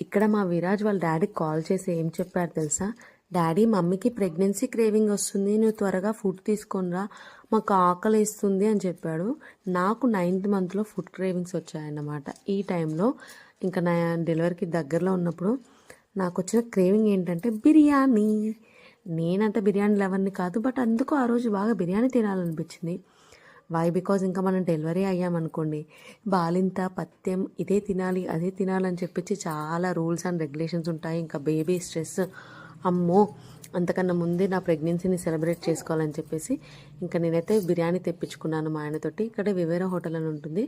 ఇక్కడ మా విరాజ్ వాళ్ళ డాడీకి కాల్ చేసి ఏం చెప్పారు తెలుసా? డాడీ మమ్మీకి ప్రెగ్నెన్సీ క్రేవింగ్ వస్తుంది నువ్వు త్వరగా ఫుడ్ తీసుకొనిరా మాకు ఆకలి ఇస్తుంది అని చెప్పాడు. నాకు నైన్త్ మంత్లో ఫుడ్ క్రేవింగ్స్ వచ్చాయన్నమాట. ఈ టైంలో ఇంకా నా డెలివరీకి దగ్గరలో ఉన్నప్పుడు నాకు వచ్చిన క్రేవింగ్ ఏంటంటే బిర్యానీ. నేనంత బిర్యానీ లవర్ని కాదు బట్ అందుకు ఆ రోజు బాగా బిర్యానీ తినాలనిపించింది. వై బికాజ్ ఇంకా మనం డెలివరీ అయ్యామనుకోండి బాలింత పత్యం ఇదే తినాలి అదే తినాలని చెప్పించి చాలా రూల్స్ అండ్ రెగ్యులేషన్స్ ఉంటాయి. ఇంకా బేబీ స్ట్రెస్ అమ్మో అంతకన్నా ముందే నా ప్రెగ్నెన్సీని సెలబ్రేట్ చేసుకోవాలని చెప్పేసి ఇంకా నేనైతే బిర్యానీ తెప్పించుకున్నాను మా ఆయనతోటి. ఇక్కడ వివేర హోటల్ అని ఉంటుంది.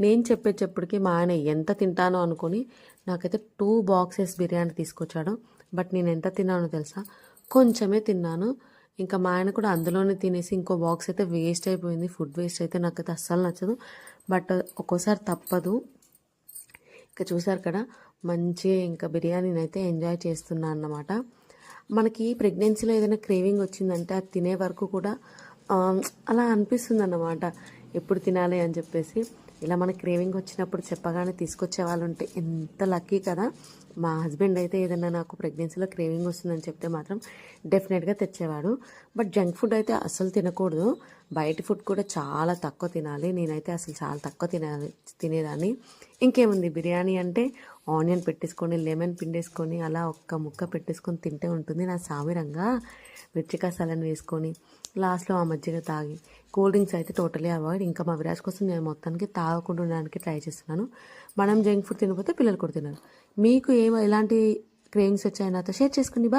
నేను చెప్పేటప్పటికి మా ఆయన ఎంత తింటానో అనుకొని నాకైతే టూ బాక్సెస్ బిర్యానీ తీసుకొచ్చాడు. బట్ నేను ఎంత తిన్నానో తెలుసా? కొంచెమే తిన్నాను. ఇంకా మా ఆయన కూడా అందులోనే తినేసి ఇంకో బాక్స్ అయితే వేస్ట్ అయిపోయింది. ఫుడ్ వేస్ట్ అయితే నాకైతే అస్సలు నచ్చదు. బట్ ఒక్కోసారి తప్పదు. ఇంకా చూసారు కదా మంచిగా ఇంకా బిర్యానీని అయితే ఎంజాయ్ చేస్తున్నా అన్నమాట. మనకి ప్రెగ్నెన్సీలో ఏదైనా క్రేవింగ్ వచ్చిందంటే అది తినే వరకు కూడా అలా అనిపిస్తుంది అన్నమాట ఎప్పుడు తినాలి అని చెప్పేసి. ఇలా మన క్రేవింగ్ వచ్చినప్పుడు చెప్పగానే తీసుకొచ్చే వాళ్ళు ఉంటే ఎంత లక్కీ కదా. మా హస్బెండ్ అయితే ఏదైనా నాకు ప్రెగ్నెన్సీలో క్రేవింగ్ వస్తుందని చెప్తే మాత్రం డెఫినెట్గా తెచ్చేవాడు. బట్ జంక్ ఫుడ్ అయితే అసలు తినకూడదు. బయట ఫుడ్ కూడా చాలా తక్కువ తినాలి. నేనైతే అసలు చాలా తక్కువ తినాలి తినేదాన్ని. ఇంకేముంది? బిర్యానీ అంటే ఆనియన్ పెట్టేసుకొని లెమన్ పిండేసుకొని అలా ఒక్క ముక్క పెట్టేసుకొని తింటే ఉంటుంది నా సామిరంగా మిర్చి సలన్ వేసుకొని లాస్ట్లో ఆ మజ్జిగ తాగి కూల్ డ్రింక్స్ అయితే టోటలీ అవాయిడ్. ఇంకా మా విరాజ్ కోసం నేను మొత్తానికి తాగకుండా ఉండడానికి ట్రై చేస్తున్నాను. మనం జంక్ ఫుడ్ తినకపోతే పిల్లలు కూడా తినరు. మీకు ఏమో ఎలాంటి క్రేవింగ్స్ వచ్చాయో నాతో షేర్ చేసుకోండి. బాయ్.